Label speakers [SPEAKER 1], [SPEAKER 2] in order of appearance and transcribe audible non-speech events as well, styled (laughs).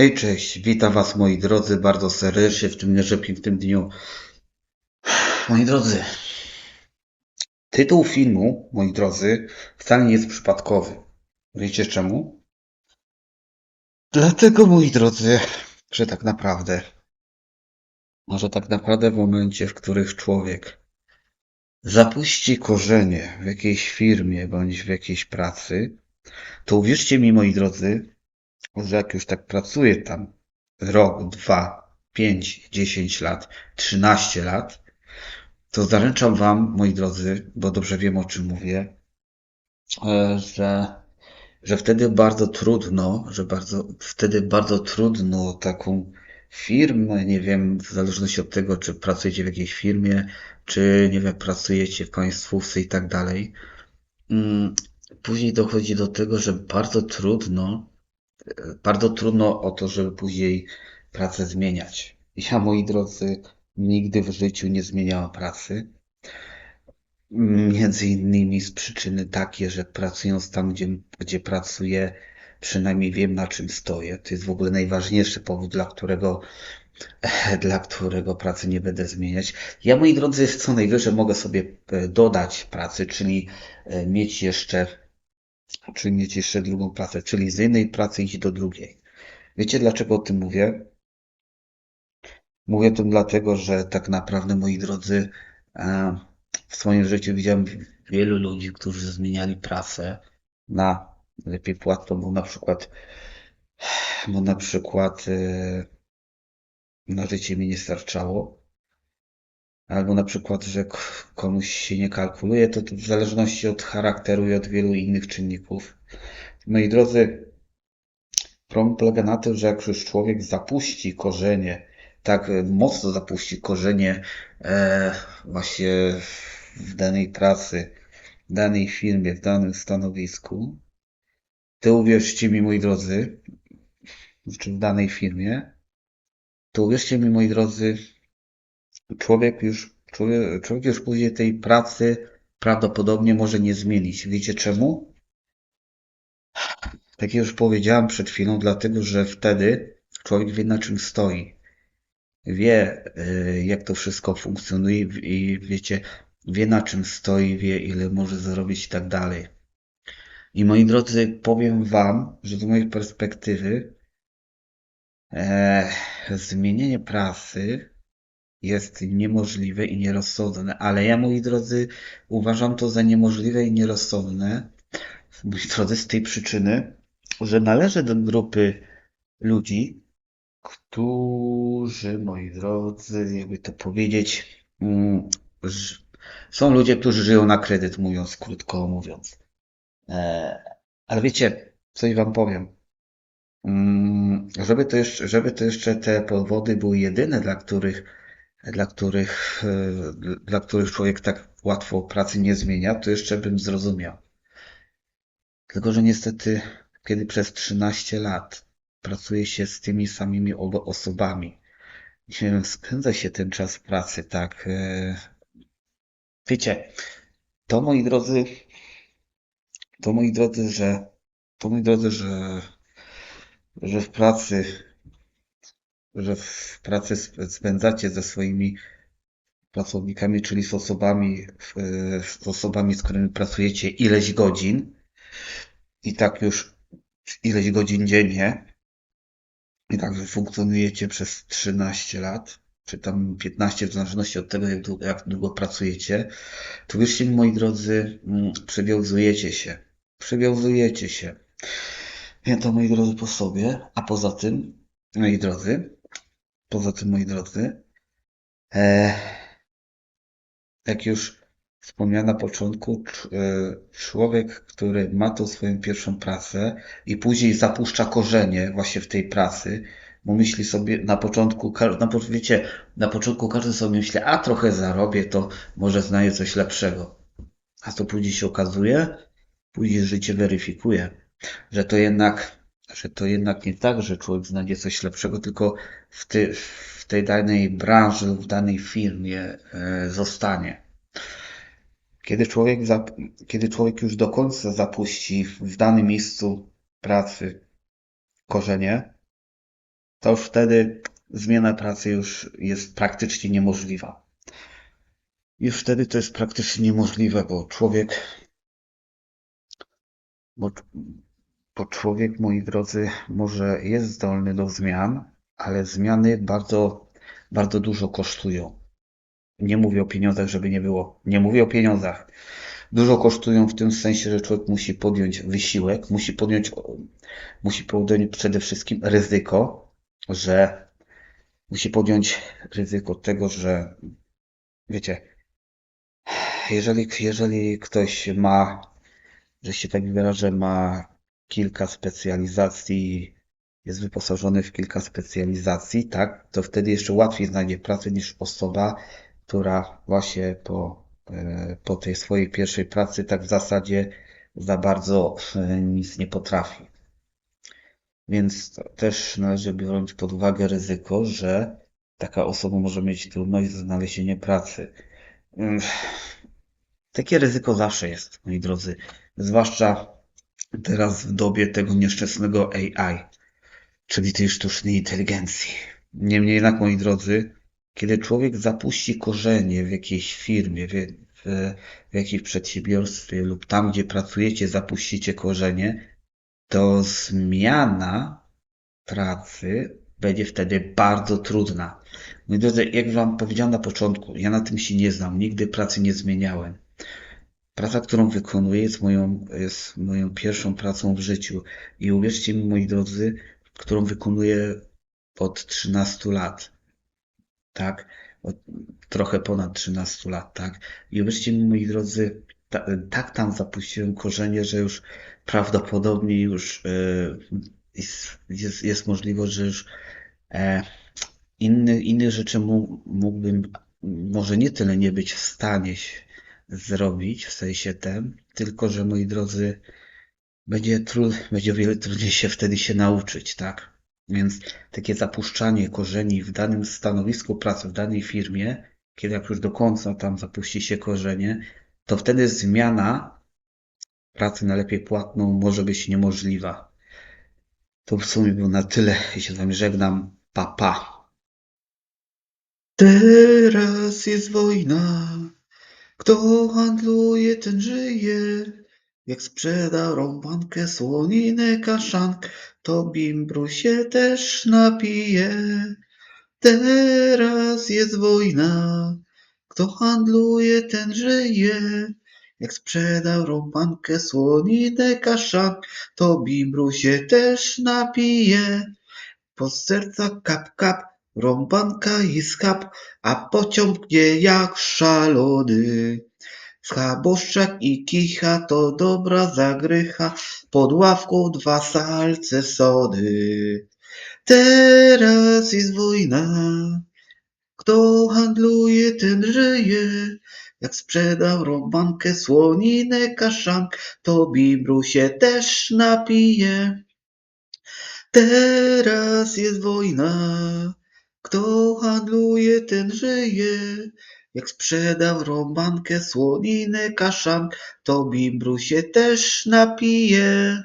[SPEAKER 1] Hej, cześć, witam Was moi drodzy bardzo serdecznie w tym nieprzepim dniu. Moi drodzy, tytuł filmu, moi drodzy, wcale nie jest przypadkowy. Wiecie czemu? Dlatego, moi drodzy, że tak naprawdę, może tak naprawdę w momencie, w którym człowiek zapuści korzenie w jakiejś firmie bądź w jakiejś pracy, to uwierzcie mi, moi drodzy, że jak już tak pracuje tam rok, dwa, pięć, dziesięć lat, trzynaście lat, to zaręczam wam, moi drodzy, bo dobrze wiem o czym mówię, e, że, że wtedy bardzo trudno, że bardzo, wtedy bardzo trudno taką firmę, nie wiem, w zależności od tego, czy pracujecie w jakiejś firmie, czy nie wiem, pracujecie w państwówce i tak dalej. Mm, Później dochodzi do tego, że bardzo trudno bardzo trudno o to, żeby później pracę zmieniać. Ja, moi drodzy, nigdy w życiu nie zmieniałam pracy. Między innymi z przyczyny takie, że pracując tam, gdzie, gdzie pracuję, przynajmniej wiem na czym stoję. To jest w ogóle najważniejszy powód, dla którego, (laughs) dla którego pracy nie będę zmieniać. Ja, moi drodzy, co najwyżej mogę sobie e, dodać pracy, czyli e, mieć jeszcze czy mieć jeszcze drugą pracę, czyli z jednej pracy iść do drugiej. Wiecie dlaczego o tym mówię? Mówię o tym dlatego, że tak naprawdę, moi drodzy, e, w swoim życiu widziałem wielu ludzi, którzy zmieniali pracę na lepiej płatną, bo na przykład, bo na przykład e, na życie mi nie starczało. Albo na przykład, że komuś się nie kalkuluje, to, w zależności od charakteru i od wielu innych czynników. Moi drodzy, problem polega na tym, że jak już człowiek zapuści korzenie, tak e, mocno zapuści korzenie e, właśnie w danej pracy, w danej firmie, w danym stanowisku, to uwierzcie mi, moi drodzy, czy w danej firmie, to uwierzcie mi, moi drodzy, człowiek już, człowiek, człowiek już później tej pracy prawdopodobnie może nie zmienić. Wiecie czemu? Tak jak już powiedziałem przed chwilą, dlatego że wtedy człowiek wie na czym stoi. Wie, y, jak to wszystko funkcjonuje i wiecie, wie na czym stoi, wie ile może zarobić i tak dalej. I moi drodzy, powiem wam, że z mojej perspektywy e, zmienienie pracy jest niemożliwe i nierozsądne, ale ja, moi drodzy, uważam to za niemożliwe i nierozsądne, moi drodzy, z tej przyczyny, że należę do grupy ludzi, którzy, moi drodzy, jakby to powiedzieć, mm, są ludzie, którzy żyją na kredyt, mówiąc krótko mówiąc. E, ale wiecie, coś wam powiem. Mm, Żeby to jeszcze, żeby to jeszcze te powody były jedyne, dla których, dla których, e, dla których człowiek tak łatwo pracy nie zmienia, to jeszcze bym zrozumiał. Tylko, że niestety, kiedy przez 13 lat pracuje się z tymi samymi osobami, spędza się ten czas pracy, tak, e, wiecie, to moi drodzy, to moi drodzy, że, to moi drodzy, że, że w pracy, że w pracy sp- spędzacie ze swoimi pracownikami, czyli z osobami, z osobami, z którymi pracujecie ileś godzin i tak już ileś godzin dziennie i tak wy funkcjonujecie przez 13 lat, czy tam 15, w zależności od tego, jak długo, jak długo pracujecie, to wierzcie mi, moi drodzy, mm, przywiązujecie się. Przywiązujecie się. Wiem to, moi drodzy, po sobie, a poza tym, moi drodzy, poza tym, moi drodzy, e, jak już wspomniałem na początku, cz- e, człowiek, który ma tą swoją pierwszą pracę i później zapuszcza korzenie właśnie w tej pracy, bo myśli sobie na początku, na, wiecie, na początku każdy sobie myśli, a trochę zarobię, to może znajdę coś lepszego. A to później się okazuje, później życie weryfikuje, że to jednak, że to jednak nie tak, że człowiek znajdzie coś lepszego, tylko w, ty, w tej danej branży, w danej firmie e, zostanie. Kiedy człowiek, kiedy człowiek już do końca zapuści w danym miejscu pracy korzenie, to już wtedy zmiana pracy już jest praktycznie niemożliwa. Już wtedy to jest praktycznie niemożliwe, bo człowiek, bo, bo człowiek, moi drodzy, może jest zdolny do zmian, ale zmiany bardzo, bardzo dużo kosztują. Nie mówię o pieniądzach, żeby nie było. Nie mówię o pieniądzach. Dużo kosztują w tym sensie, że człowiek musi podjąć wysiłek, musi podjąć, musi podjąć przede wszystkim ryzyko, że musi podjąć ryzyko tego, że wiecie, jeżeli, jeżeli ktoś ma, że się tak wyrażę, ma kilka specjalizacji, jest wyposażony w kilka specjalizacji, tak, to wtedy jeszcze łatwiej znajdzie pracę niż osoba, która właśnie po, e, po tej swojej pierwszej pracy tak w zasadzie za bardzo e, nic nie potrafi. Więc też należy wziąć pod uwagę ryzyko, że taka osoba może mieć trudność z znalezieniem pracy. Takie ryzyko zawsze jest, moi drodzy. Zwłaszcza teraz w dobie tego nieszczęsnego AI, czyli tej sztucznej inteligencji. Niemniej jednak, moi drodzy, kiedy człowiek zapuści korzenie w jakiejś firmie, w, w, w jakimś przedsiębiorstwie lub tam, gdzie pracujecie, zapuścicie korzenie, to zmiana pracy będzie wtedy bardzo trudna. Moi drodzy, jak Wam powiedziałem na początku, ja na tym się nie znam, nigdy pracy nie zmieniałem. Praca, którą wykonuję, jest moją, jest moją pierwszą pracą w życiu. I uwierzcie mi, moi drodzy, którą wykonuję od 13 lat. Tak? Od, trochę ponad 13 lat, tak? I uwierzcie mi, moi drodzy, ta, tak tam zapuściłem korzenie, że już prawdopodobnie już e, jest, jest, możliwość, że już e, inny, inne rzeczy mógł, mógłbym może nie tyle nie być w stanie zrobić, w sensie tym, tylko że moi drodzy, będzie, trud, będzie o wiele trudniej się wtedy się nauczyć, tak? Więc takie zapuszczanie korzeni w danym stanowisku pracy, w danej firmie, kiedy jak już do końca tam zapuści się korzenie, to wtedy zmiana pracy na lepiej płatną może być niemożliwa. To w sumie było na tyle. Ja się z wami żegnam. Pa, pa. Teraz jest wojna. Kto handluje, ten żyje. Jak sprzeda rąbankę, słoninę, kaszankę, to bimbru się też napije. Teraz jest wojna. Kto handluje, ten żyje. Jak sprzedał rąbankę, słoninę, kaszankę, to bimbru się też napije. Po serca kap kap, rąbanka i skap, a pociąg gnie jak szalony. Schaboszczak i kicha to dobra zagrycha, pod ławką dwa salce sody. Teraz jest wojna, kto handluje, ten żyje. Jak sprzedał rąbankę, słoninę, kaszankę, to bibru się też napije. Teraz jest wojna, kto handluje, ten żyje. Jak sprzedał rąbankę, słoninę, kaszankę, to bibru się też napije.